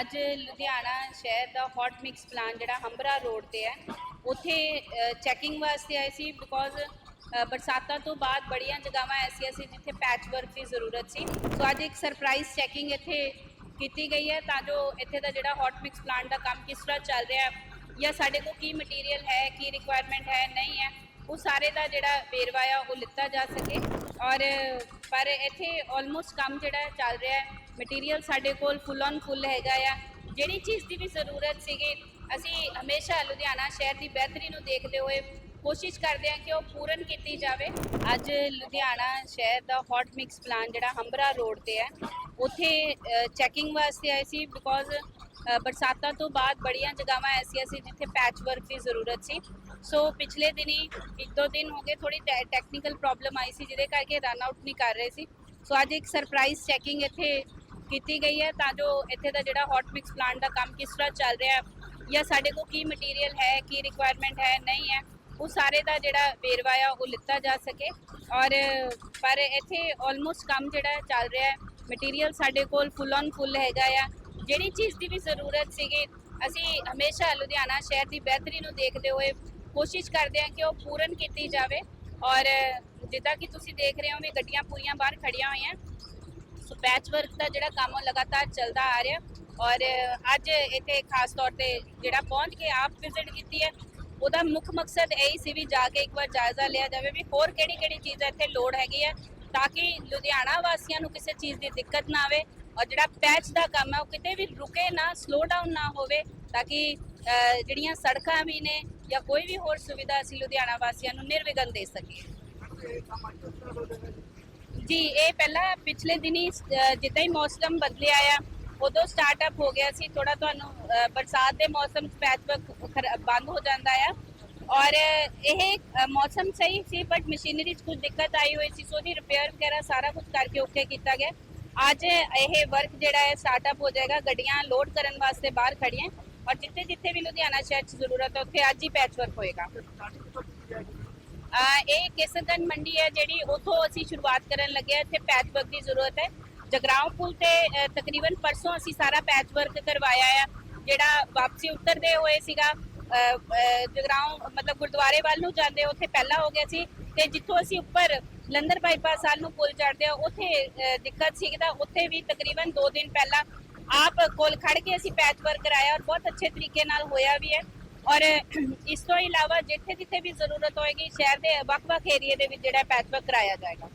ਅੱਜ ਲੁਧਿਆਣਾ ਸ਼ਹਿਰ ਦਾ hot mix plan ਜਿਹੜਾ ਹੰਬਰਾ ਰੋਡ ਤੇ ਹੈ, ਉੱਥੇ ਚੈਕਿੰਗ ਵਾਸਤੇ ਆਏ ਸੀ ਬਿਕੋਜ਼ ਬਰਸਾਤਾਂ ਤੋਂ ਬਾਅਦ ਬੜੀਆਂ ਜਗ੍ਹਾਵਾਂ ਐਸੀਆਂ ਸੀ ਜਿੱਥੇ ਪੈਚ ਵਰਕ ਦੀ ਜ਼ਰੂਰਤ ਸੀ। ਸੋ ਅੱਜ ਇੱਕ ਸਰਪ੍ਰਾਈਜ਼ ਚੈਕਿੰਗ ਇੱਥੇ ਕੀਤੀ ਗਈ ਹੈ ਤਾਂ ਜੋ ਇੱਥੇ ਦਾ ਜਿਹੜਾ ਹੌਟ ਮਿਕਸ ਪਲਾਂਟ ਦਾ ਕੰਮ ਕਿਸ ਤਰ੍ਹਾਂ ਚੱਲ ਰਿਹਾ ਹੈ ਜਾਂ ਸਾਡੇ ਕੋਲ ਕੀ ਮਟੀਰੀਅਲ ਹੈ, ਕੀ ਰਿਕੁਆਇਰਮੈਂਟ ਹੈ, ਨਹੀਂ ਹੈ, ਉਹ ਸਾਰੇ ਦਾ ਜਿਹੜਾ ਵੇਰਵਾ ਆ ਉਹ ਲਿੱਤਾ ਜਾ ਸਕੇ। ਔਰ, ਪਰ ਇੱਥੇ ਆਲਮੋਸਟ ਕੰਮ ਜਿਹੜਾ ਚੱਲ ਰਿਹਾ ਹੈ ਮਟੀਰੀਅਲ ਸਾਡੇ ਕੋਲ ਫੁੱਲ ਔਨ ਫੁੱਲ ਹੈਗਾ ਆ। ਜਿਹੜੀ ਚੀਜ਼ ਦੀ ਵੀ ਜ਼ਰੂਰਤ ਸੀਗੀ, ਅਸੀਂ ਹਮੇਸ਼ਾ ਲੁਧਿਆਣਾ ਸ਼ਹਿਰ ਦੀ ਬਿਹਤਰੀ ਨੂੰ ਦੇਖਦੇ ਹੋਏ ਕੋਸ਼ਿਸ਼ ਕਰਦੇ ਹਾਂ ਕਿ ਉਹ ਪੂਰਨ ਕੀਤੀ ਜਾਵੇ। ਅੱਜ ਲੁਧਿਆਣਾ ਸ਼ਹਿਰ ਦਾ ਹੌਟ ਮਿਕਸ ਪਲਾਨ ਜਿਹੜਾ ਹੰਬਰਾ ਰੋਡ ਤੇ ਹੈ, ਉੱਥੇ ਚੈਕਿੰਗ ਵਾਸਤੇ ਆਏ ਸੀ ਬਿਕੋਜ਼ ਬਰਸਾਤਾਂ ਤੋਂ ਬਾਅਦ ਬੜੀਆਂ ਜਗ੍ਹਾਵਾਂ ਐਸੀਆਂ ਸੀ ਜਿੱਥੇ ਪੈਚ ਵਰਕ ਦੀ ਜ਼ਰੂਰਤ ਸੀ। ਸੋ ਪਿਛਲੇ ਦਿਨੀ ਇੱਕ ਦੋ ਦਿਨ ਹੋ ਗਏ ਥੋੜੀ ਟੈਕਨੀਕਲ ਪ੍ਰੋਬਲਮ ਆਈ ਸੀ, ਜਿਹਦੇ ਕਰਕੇ ਰਨ ਆਊਟ ਨਹੀਂ ਕਰ ਰਹੇ ਸੀ। ਸੋ ਅੱਜ ਇੱਕ ਸਰਪ੍ਰਾਈਜ਼ ਚੈਕਿੰਗ ਇੱਥੇ ਕੀਤੀ ਗਈ ਹੈ ਤਾਂ ਜੋ ਇੱਥੇ ਦਾ ਜਿਹੜਾ ਹੌਟ ਮਿਕਸ ਪਲਾਂਟ ਦਾ ਕੰਮ ਕਿਸ ਤਰ੍ਹਾਂ ਚੱਲ ਰਿਹਾ ਹੈ ਜਾਂ ਸਾਡੇ ਕੋਲ ਕੀ ਮਟੀਰੀਅਲ ਹੈ, ਕੀ ਰਿਕੁਆਇਰਮੈਂਟ ਹੈ, ਨਹੀਂ ਹੈ, ਉਹ ਸਾਰੇ ਦਾ ਜਿਹੜਾ ਵੇਰਵਾ ਆ, ਉਹ ਲਿੱਤਾ ਜਾ ਸਕੇ। ਔਰ ਪਰ ਇੱਥੇ ਆਲਮੋਸਟ ਕੰਮ ਜਿਹੜਾ ਚੱਲ ਰਿਹਾ ਹੈ ਮਟੀਰੀਅਲ ਸਾਡੇ ਕੋਲ ਫੁੱਲ ਔਨ ਫੁੱਲ ਹੈਗਾ ਆ। ਜਿਹੜੀ ਚੀਜ਼ ਦੀ ਵੀ ਜ਼ਰੂਰਤ ਸੀਗੀ, ਅਸੀਂ ਹਮੇਸ਼ਾ ਲੁਧਿਆਣਾ ਸ਼ਹਿਰ ਦੀ ਬਿਹਤਰੀ ਨੂੰ ਦੇਖਦੇ ਹੋਏ ਕੋਸ਼ਿਸ਼ ਕਰਦੇ ਹਾਂ ਕਿ ਉਹ ਪੂਰਨ ਕੀਤੀ ਜਾਵੇ। ਔਰ ਜਿੱਦਾਂ ਕਿ ਤੁਸੀਂ ਦੇਖ ਰਹੇ ਹੋ ਵੀ ਗੱਡੀਆਂ ਪੂਰੀਆਂ ਬਾਹਰ ਖੜੀਆਂ ਹੋਈਆਂ। ਸੋ ਪੈਚ ਵਰਕ ਦਾ ਜਿਹੜਾ ਕੰਮ ਉਹ ਲਗਾਤਾਰ ਚੱਲਦਾ ਆ ਰਿਹਾ ਔਰ ਅੱਜ ਇੱਥੇ ਖਾਸ ਤੌਰ ਤੇ ਜਿਹੜਾ ਪਹੁੰਚ ਕੇ ਆਪ ਵਿਜ਼ਿਟ ਕੀਤੀ ਹੈ, ਉਹਦਾ ਮੁੱਖ ਮਕਸਦ ਇਹ ਹੀ ਸੀ ਵੀ ਜਾ ਕੇ ਇੱਕ ਵਾਰ ਜਾਇਜ਼ਾ ਲਿਆ ਜਾਵੇ ਵੀ ਹੋਰ ਕਿਹੜੀ ਕਿਹੜੀ ਚੀਜ਼ਾਂ ਇੱਥੇ ਲੋੜ ਹੈਗੀ ਹੈ ਤਾਂ ਕਿ ਲੁਧਿਆਣਾ ਵਾਸੀਆਂ ਨੂੰ ਕਿਸੇ ਚੀਜ਼ ਦੀ ਦਿੱਕਤ ਨਾ ਆਵੇ ਔਰ ਜਿਹੜਾ ਪੈਚ ਦਾ ਕੰਮ ਹੈ ਉਹ ਕਿਤੇ ਵੀ ਰੁਕੇ ਨਾ ਸਲੋ ਡਾਊਨ ਨਾ ਹੋਵੇ ਤਾਂ ਕਿ ਜਿਹੜੀਆਂ ਸੜਕਾਂ ਵੀ ਨੇ ਜਾਂ ਕੋਈ ਵੀ ਹੋਰ ਸੁਵਿਧਾ ਅਸੀਂ ਲੁਧਿਆਣਾ ਵਾਸੀਆਂ ਨੂੰ ਨਿਰਵਿਘਨ ਦੇ ਸਕੀਏ। ਜੀ, ਇਹ ਪਹਿਲਾਂ ਪਿਛਲੇ ਦਿਨੀ ਜਿੱਦਾਂ ਹੀ ਮੌਸਮ ਬਦਲਿਆ ਆ, ਉਦੋਂ ਸਟਾਰਟਅਪ ਹੋ ਗਿਆ ਸੀ ਥੋੜਾ ਤੁਹਾਨੂੰ ਬਰਸਾਤ ਦੇ ਮੌਸਮ ਚ ਪੈਚਵਰਕ ਬੰਦ ਹੋ ਜਾਂਦਾ ਆ। ਔਰ ਇਹ ਮੌਸਮ ਸਹੀ ਸੀ ਬਟ ਮਸ਼ੀਨਰੀ 'ਚ ਕੁਝ ਦਿੱਕਤ ਆਈ ਹੋਈ ਸੀ ਸੋ ਉਹਦੀ ਰਿਪੇਅਰ ਵਗੈਰਾ ਸਾਰਾ ਕੁਝ ਕਰਕੇ ਓਕੇ ਕੀਤਾ ਗਿਆ। ਅੱਜ ਇਹ ਵਰਕ ਜਿਹੜਾ ਹੈ ਸਟਾਰਟਅਪ ਹੋ ਜਾਏਗਾ, ਗੱਡੀਆਂ ਲੋਡ ਕਰਨ ਵਾਸਤੇ ਬਾਹਰ ਖੜੀਆਂ ਔਰ ਜਿੱਥੇ ਜਿੱਥੇ ਵੀ ਲੁਧਿਆਣਾ ਸ਼ਹਿਰ 'ਚ ਜ਼ਰੂਰਤ ਹੈ, ਉੱਥੇ ਅੱਜ ਹੀ ਪੈਚਵਰਕ ਹੋਏਗਾ। ਇਹ ਕੇਸਰਗੰਜ ਮੰਡੀ ਹੈ ਜਿਹੜੀ ਉਥੋਂ ਅਸੀਂ ਸ਼ੁਰੂਆਤ ਕਰਨ ਲੱਗੇ ਹਾਂ। ਇੱਥੇ ਪੈਚ ਵਰਕ ਦੀ ਜ਼ਰੂਰਤ ਹੈ। ਜਗਰਾਉਂ ਪੁਲ ਤੇ ਤਕਰੀਬਨ ਪਰਸੋਂ ਅਸੀਂ ਸਾਰਾ ਪੈਚ ਵਰਕ ਕਰਵਾਇਆ ਆ ਜਿਹੜਾ ਵਾਪਸੀ ਉਤਰਦੇ ਹੋਏ ਸੀਗਾ। ਅਹ, ਜਗਰਾਉਂ ਮਤਲਬ ਗੁਰਦੁਆਰੇ ਵੱਲ ਨੂੰ ਜਾਂਦੇ ਉੱਥੇ ਪਹਿਲਾਂ ਹੋ ਗਿਆ ਸੀ। ਤੇ ਜਿੱਥੋਂ ਅਸੀਂ ਉੱਪਰ ਲੰਦਰ ਬਾਈਪਾਸ ਵੱਲ ਨੂੰ ਪੁਲ ਚੜਦੇ ਆ ਉੱਥੇ ਦਿੱਕਤ ਸੀ ਤਾਂ ਉੱਥੇ ਵੀ ਤਕਰੀਬਨ 2 ਦਿਨ ਪਹਿਲਾਂ ਆਪ ਕੋਲ ਖੜ ਕੇ ਅਸੀਂ ਪੈਚ ਵਰਕ ਕਰਾਇਆ ਔਰ ਬਹੁਤ ਅੱਛੇ ਤਰੀਕੇ ਨਾਲ ਹੋਇਆ ਵੀ ਹੈ। ਔਰ ਇਸ ਤੋਂ ਇਲਾਵਾ ਜਿੱਥੇ ਜਿੱਥੇ ਵੀ ਜ਼ਰੂਰਤ ਹੋਏਗੀ ਸ਼ਹਿਰ ਦੇ ਵੱਖ-ਵੱਖ ਏਰੀਏ ਦੇ ਵਿੱਚ ਜਿਹੜਾ ਪੈਚ ਕਰਾਇਆ ਜਾਏਗਾ।